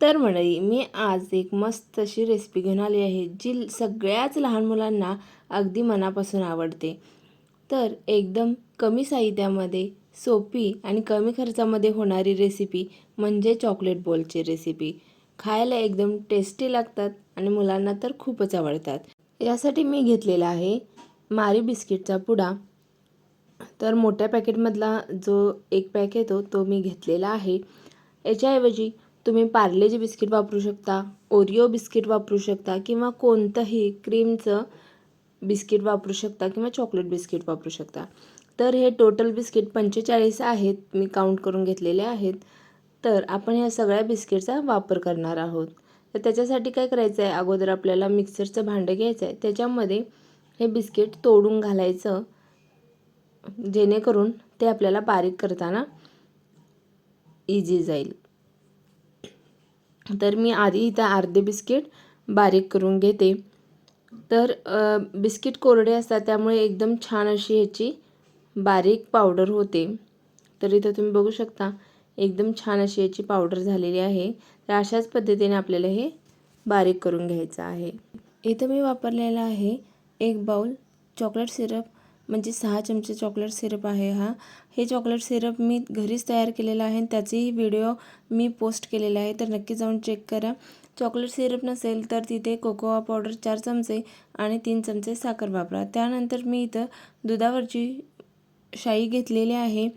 तर मंडळी मी आज एक मस्त अशी रेसिपी घेऊन आली आहे जी सगळ्याच लहान मुलांना अगदी मनापासून आवडते. तर एकदम कमी साहित्यामध्ये सोपी आणि कमी खर्चामध्ये होणारी रेसिपी म्हणजे चॉकलेट बॉलची रेसिपी खायला एकदम टेस्टी लागतात आणि मुलांना तर खूपच आवडतात. यासाठी मी घेतलेला आहे मारी बिस्किटचा पुडा. तर मोठ्या पॅकेटमधला जो एक पॅक येतो तो मी घेतलेला आहे. याच्याऐवजी तुम्ही पार्लेजी बिस्किट वापरू शकता ओरिओ बिस्किट वापरू शकता किंवा कोणतंही क्रीमचं बिस्किट वापरू शकता किंवा चॉकलेट बिस्किट वापरू शकता. तर हे टोटल बिस्किट पंचेचाळीस आहेत मी काउंट करून घेतलेले आहेत. तर आपण या सगळ्या बिस्किटचा वापर करणार आहोत. तर त्याच्यासाठी काय करायचं आहे अगोदर आपल्याला मिक्सरचं भांडं घ्यायचं आहे त्याच्यामध्ये हे बिस्किट तोडून घालायचं जेणेकरून ते आपल्याला बारीक करताना इझी जाईल. तर मी आधी इथं अर्धे बिस्किट बारीक करून घेते. तर बिस्किट कोरडे असतात त्यामुळे एकदम छान अशी ह्याची बारीक पावडर होते. तर इथं तुम्ही बघू शकता एकदम छान अशी याची पावडर झालेली आहे. तर अशाच पद्धतीने आपल्याला हे बारीक करून घ्यायचं आहे. इथं मी वापरलेलं आहे एक बाउल चॉकलेट सिरप म्हणजे सहा चमचे चॉकलेट सिरप आहे हा. हे चॉकलेट सिरप मी घरीच तयार केलेलं आहे त्याचेही व्हिडिओ मी पोस्ट केलेला आहे. तर नक्की जाऊन चेक करा. चॉकलेट सिरप नसेल तर तिथे कोकोआ पावडर चार चमचे आणि तीन चमचे साखर वापरा. त्यानंतर मी इथं दुधावरची शाई घेतलेली आहे.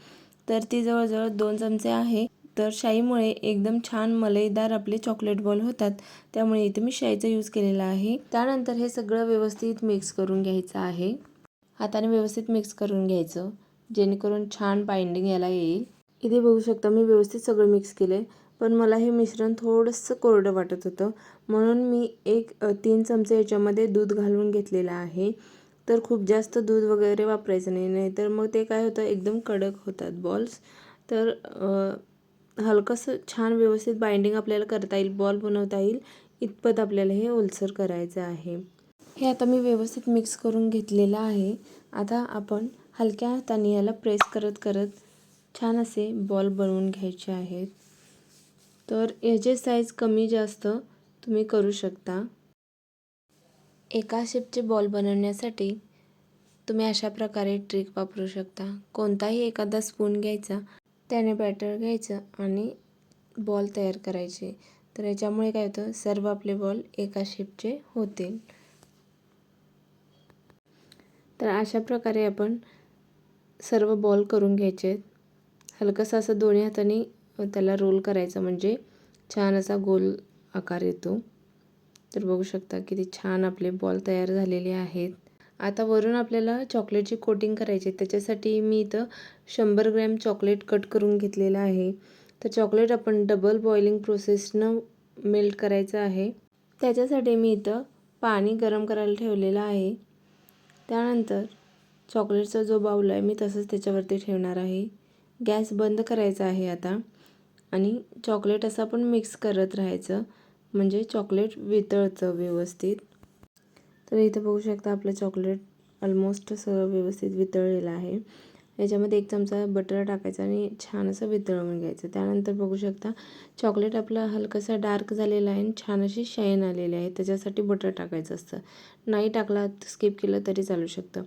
तर ती जवळजवळ दोन चमचे आहे. तर शाईमुळे एकदम छान मलईदार आपले चॉकलेट बॉल होतात. त्यामुळे इथे मी शाईचा यूज केलेला आहे. त्यानंतर हे सगळं व्यवस्थित मिक्स करून घ्यायचं आहे. हाताने व्यवस्थित मिक्स करून घ्यायचं. जेणेकरून छान बाइंडिंग याला येईल. इथे बघू शकता मी व्यवस्थित सगळं मिक्स केलं आहे पण मला हे मिश्रण थोडंसं कोरडं वाटत होतं. म्हणून मी एक तीन चमचे याच्यामध्ये दूध घालून घेतलेलं आहे. तर खूप जास्त दूध वगैरे वापरायचं नाही. नाही तर मग ते काय होतं एकदम कडक होतात बॉल्स तर हलकंसं छान व्यवस्थित बाइंडिंग आपल्याला करता येईल बॉल बनवता येईल. इतपत आपल्याला हे ओलसर करायचं आहे. हे आता मी व्यवस्थित मिक्स करून घेतलेलं आहे. आता आपण हलक्या हाताने याला प्रेस करत करत छान असे बॉल बनवून घ्यायचे आहेत. तर याचे साईज कमी जास्त तुम्ही करू शकता. एका शेपचे बॉल बनवण्यासाठी तुम्ही अशा प्रकारे ट्रिक वापरू शकता. कोणताही एखादा स्पून घ्यायचा त्याने बॅटर घ्यायचं आणि बॉल तयार करायचे. तर याच्यामुळे काय होतं? सर्व आपले बॉल एका शेपचे होतील. तर अशा प्रकारे आपण सर्व बॉल करून घ्यायचे. आहेत हलकंसं असं दोन्ही हाताने त्याला रोल करायचं म्हणजे छान असा गोल आकार येतो. तर बघू शकता किती छान आपले बॉल तयार झालेले आहेत. आता वरून आपल्याला चॉकलेटची कोटिंग करायची त्याच्यासाठी मी इथं शंभर ग्रॅम चॉकलेट कट करून घेतलेलं आहे. तर चॉकलेट आपण डबल बॉइलिंग प्रोसेसनं मेल्ट करायचं आहे. त्याच्यासाठी मी इथं पाणी गरम करायला ठेवलेलं आहे. त्यानंतर चॉकलेटचा जो बाऊल आहे मी तसंच त्याच्यावरती ठेवणार आहे. गॅस बंद करायचा आहे आता. आणि चॉकलेट असं आपण मिक्स करत राहायचं. म्हणजे चॉकलेट वितळतं व्यवस्थित. तर इथं बघू शकता आपलं चॉकलेट ऑलमोस्ट सगळं व्यवस्थित वितळलेलं आहे. याच्यामध्ये एक चमचा बटर टाकायचा आणि छान असं वितळवून घ्यायचं. त्यानंतर बघू शकता चॉकलेट आपला हलकंसं डार्क झालेला आहे आणि छान अशी शाईन आलेली आहे. त्याच्यासाठी बटर टाकायचं असतं. नाही टाकला स्किप केलं तरी चालू शकतं.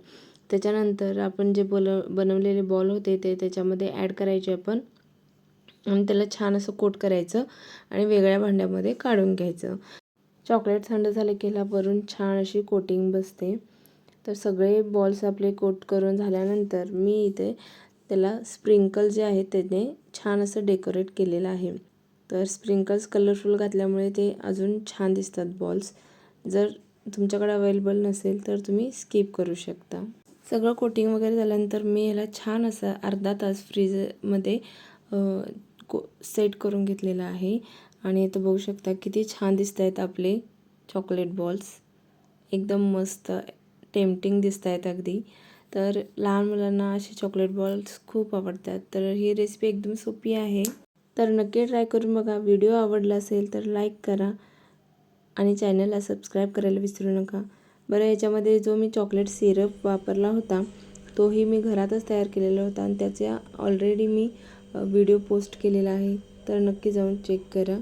त्याच्यानंतर आपण जे बोल बनवलेले बॉल होते ते त्याच्यामध्ये ॲड करायचे आपण. आणि त्याला छान असं कोट करायचं आणि वेगळ्या भांड्यामध्ये काढून घ्यायचं. चॉकलेट थंड झालं की वरून छान अशी कोटिंग बसते. तर सगळे बॉल्स आपले कोट करून झाल्यानंतर मी इथे त्याला स्प्रिंकल जे आहे त्याने छान असं डेकोरेट केलेलं आहे. तर स्प्रिंकल्स कलरफुल घातल्यामुळे ते अजून छान दिसतात बॉल्स जर तुमच्याकडे अवेलेबल नसेल तर तुम्ही स्किप करू शकता. सगळं कोटिंग वगैरे झाल्यानंतर मी याला छान असं अर्धा तास फ्रीजमध्ये को सेट करून घेतलेलं आहे. आणि इथं बघू शकता किती छान दिसत आहेत आपले चॉकलेट बॉल्स एकदम मस्त टेम्पटिंग दिसत आहेत अगदी. तर लहान मुलांना असे चॉकलेट बॉल्स खूप आवडतात. तर ही रेसिपी एकदम सोपी आहे. तर नक्की ट्राय करून बघा. व्हिडिओ आवडला असेल तर लाईक करा. आणि चॅनलला सबस्क्राईब करायला विसरू नका. बरं याच्यामध्ये जो मी चॉकलेट सिरप वापरला होता तोही मी घरातच तयार केलेला होता आणि त्याचा ऑलरेडी मी व्हिडिओ पोस्ट केलेला आहे. तर नक्की जाऊन चेक करा.